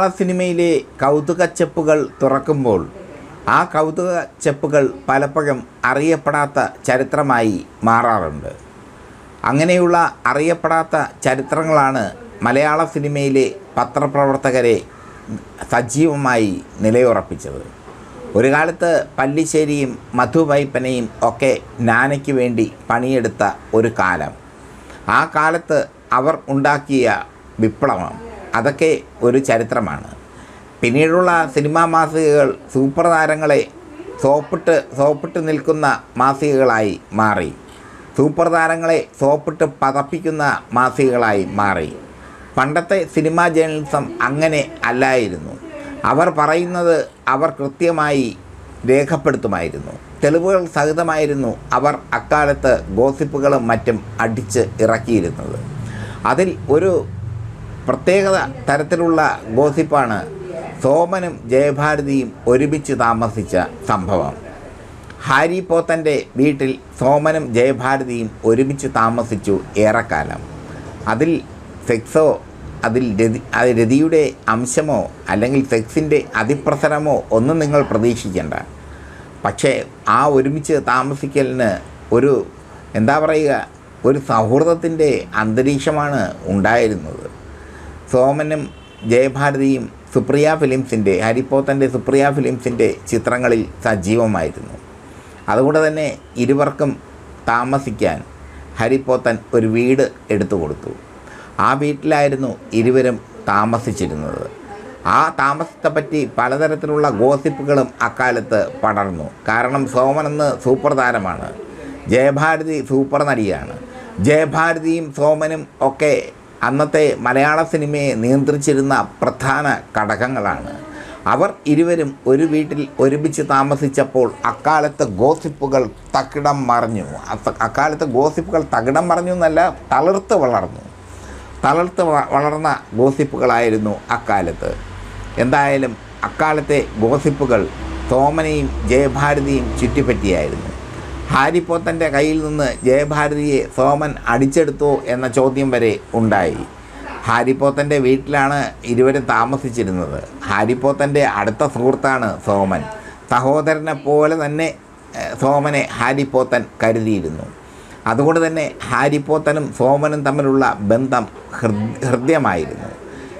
മലയാള സിനിമയിലെ കൗതുക ചെപ്പുകൾ തുറക്കുമ്പോൾ ആ കൗതുക ചെപ്പുകൾ പലപ്പോഴും അറിയപ്പെടാത്ത ചരിത്രമായി മാറാറുണ്ട്. അങ്ങനെയുള്ള അറിയപ്പെടാത്ത ചരിത്രങ്ങളാണ് മലയാള സിനിമയിലെ പത്രപ്രവർത്തകരെ സജീവമായി നിലയുറപ്പിച്ചത്. ഒരു കാലത്ത് പല്ലിശ്ശേരിയും മധുവൈപ്പനയും ഒക്കെ നാനയ്ക്ക് വേണ്ടി പണിയെടുത്ത ഒരു കാലം. ആ കാലത്ത് അവർ ഉണ്ടാക്കിയ വിപ്ലവം. അതൊക്കെ ഒരു ചരിത്രമാണ്. പിന്നീടുള്ള സിനിമാ മാസികകൾ സൂപ്പർ താരങ്ങളെ സോപ്പിട്ട് സോപ്പിട്ട് നിൽക്കുന്ന മാസികകളായി മാറി. സൂപ്പർ താരങ്ങളെ സോപ്പിട്ട് പതപ്പിക്കുന്ന മാസികകളായി മാറി. പണ്ടത്തെ സിനിമാ ജേർണലിസം അങ്ങനെ അല്ലായിരുന്നു. അവർ പറയുന്നത് അവർ കൃത്യമായി രേഖപ്പെടുത്തുമായിരുന്നു. തെളിവുകൾ സഹിതമായിരുന്നു അവർ അക്കാലത്ത് ഗോസിപ്പുകളും മറ്റും അടിച്ച് ഇറക്കിയിരുന്നത്. അതിൽ ഒരു പ്രത്യേകത തരത്തിലുള്ള ഗോസിപ്പാണ് സോമനും ജയഭാരതിയും ഒരുമിച്ച് താമസിച്ച സംഭവം. ഹാരി പോത്തന്റെ വീട്ടിൽ സോമനും ജയഭാരതിയും ഒരുമിച്ച് താമസിച്ചു ഏറെക്കാലം. അതിൽ സെക്സോ അതിൽ രതി രതിയുടെ അംശമോ അല്ലെങ്കിൽ സെക്സിന്റെ അതിപ്രസരമോ ഒന്നും നിങ്ങൾ പ്രതീക്ഷിക്കേണ്ട. പക്ഷേ ആ ഒരുമിച്ച് താമസിക്കലിന് ഒരു എന്താ പറയുക ഒരു സൗഹൃദത്തിന്റെ അന്തരീക്ഷമാണ് ഉണ്ടായിരുന്നത്. സോമനും ജയഭാരതിയും സുപ്രിയ ഫിലിംസിന്റെ ഹരിപ്പോത്തന്റെ സുപ്രിയ ഫിലിംസിന്റെ ചിത്രങ്ങളിൽ സജീവമായിരുന്നു. അതുകൊണ്ട് തന്നെ ഇരുവർക്കും താമസിക്കാൻ ഹരിപ്പോത്തൻ ഒരു വീട് എടുത്തു കൊടുത്തു. ആ വീട്ടിലായിരുന്നു ഇരുവരും താമസിച്ചിരുന്നത്. ആ താമസത്തെപ്പറ്റി പലതരത്തിലുള്ള ഗോസിപ്പുകളും അക്കാലത്ത് പടർന്നു. കാരണം സോമനെന്ന് സൂപ്പർ താരമാണ് ജയഭാരതി സൂപ്പർ നടിയാണ് ജയഭാരതിയും സോമനും ഒക്കെ അന്നത്തെ മലയാള സിനിമയെ നിയന്ത്രിച്ചിരുന്ന പ്രധാന ഘടകങ്ങളാണ്. അവർ ഇരുവരും ഒരു വീട്ടിൽ ഒരുമിച്ച് താമസിച്ചപ്പോൾ അക്കാലത്ത് ഗോസിപ്പുകൾ തകിടം മറിഞ്ഞു. അക്കാലത്തെ ഗോസിപ്പുകൾ തകിടം മറിഞ്ഞു എന്നല്ല തളിർത്ത് വളർന്നു. തളർത്ത് വളർന്ന ഗോസിപ്പുകളായിരുന്നു അക്കാലത്ത്. എന്തായാലും അക്കാലത്തെ ഗോസിപ്പുകൾ തോമനയും ജയഭാരതിയും ചുറ്റിപ്പറ്റിയായിരുന്നു. ഹാരിപ്പോത്തന്റെ കയ്യിൽ നിന്ന് ജയഭാരതിയെ സോമൻ അടിച്ചെടുത്തോ എന്ന ചോദ്യം വരെ ഉണ്ടായി. ഹാരിപ്പോത്തന്റെ വീട്ടിലാണ് ഇരുവരും താമസിച്ചിരുന്നത്. ഹാരിപ്പോത്തന്റെ അടുത്ത സുഹൃത്താണ് സോമൻ. സഹോദരനെ പോലെ തന്നെ സോമനെ ഹാരിപ്പോത്തൻ കരുതിയിരുന്നു. അതുകൊണ്ട് തന്നെ ഹാരിപ്പോത്തനും സോമനും തമ്മിലുള്ള ബന്ധം ഹൃദ് ഹൃദ്യമായിരുന്നു.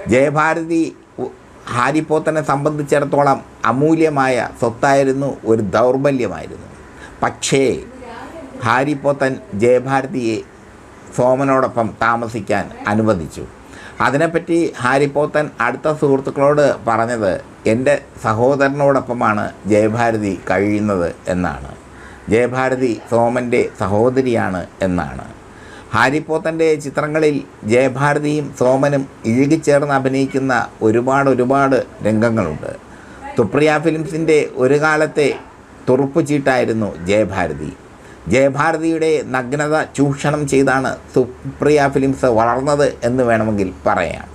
ജയഭാരതി ഹാരിപ്പോത്തനെ സംബന്ധിച്ചിടത്തോളം അമൂല്യമായ സ്വത്തായിരുന്നു ഒരു ദൗർബല്യമായിരുന്നു. പക്ഷേ ഹാരിപ്പോത്തൻ ജയഭാരതിയെ സോമനോടൊപ്പം താമസിക്കാൻ അനുവദിച്ചു. അതിനെപ്പറ്റി ഹാരിപ്പോത്തൻ അടുത്ത സുഹൃത്തുക്കളോട് പറഞ്ഞത് എന്റെ സഹോദരനോടൊപ്പമാണ് ജയഭാരതി കഴിയുന്നത് എന്നാണ്. ജയഭാരതി സോമന്റെ സഹോദരിയാണ് എന്നാണ്. ഹാരിപ്പോത്തന്റെ ചിത്രങ്ങളിൽ ജയഭാരതിയും സോമനും ഇഴുകിച്ചേർന്ന് അഭിനയിക്കുന്ന ഒരുപാട് ഒരുപാട് രംഗങ്ങളുണ്ട്. തുപ്രിയ ഫിലിംസിന്റെ ഒരു കാലത്തെ തുറുപ്പ് ചീട്ടായിരുന്നു ജയഭാരതി. ജയഭാരതിയുടെ നഗ്നത ചൂഷണം ചെയ്താണ് സുപ്രിയ ഫിലിംസ് വളർന്നത് എന്ന് വേണമെങ്കിൽ പറയാം.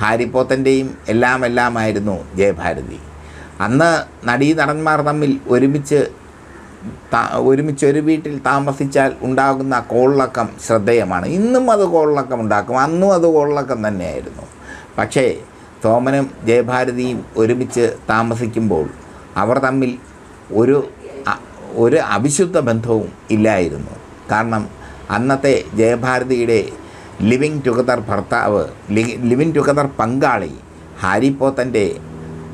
ഹാരിപ്പോത്തന്റെയും എല്ലാം എല്ലാമായിരുന്നു ജയഭാരതി. അന്ന് നടീ നടന്മാർ തമ്മിൽ ഒരുമിച്ച് ഒരുമിച്ച് ഒരു വീട്ടിൽ താമസിച്ചാൽ ഉണ്ടാകുന്ന കോളിളക്കം ശ്രദ്ധേയമാണ്. ഇന്നും അത് കോളിളക്കം ഉണ്ടാക്കും. അന്നും അത് കോളിളക്കം തന്നെയായിരുന്നു. പക്ഷേ സോമനും ജയഭാരതിയും ഒരുമിച്ച് താമസിക്കുമ്പോൾ അവർ തമ്മിൽ ഒരു ഒരു അവിശുദ്ധ ബന്ധവും ഇല്ലായിരുന്നു. കാരണം അന്നത്തെ ജയഭാരതിയുടെ ലിവിങ് ടുഗദർ ഭർത്താവ് ലിവിങ് ടുഗദർ പങ്കാളി ഹാരിപ്പോത്തന്റെ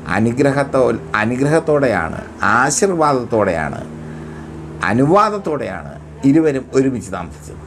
അനുഗ്രഹത്തോ അനുഗ്രഹത്തോടെയാണ് ആശീർവാദത്തോടെയാണ് അനുവാദത്തോടെയാണ് ഇരുവരും ഒരുമിച്ച് താമസിച്ചത്.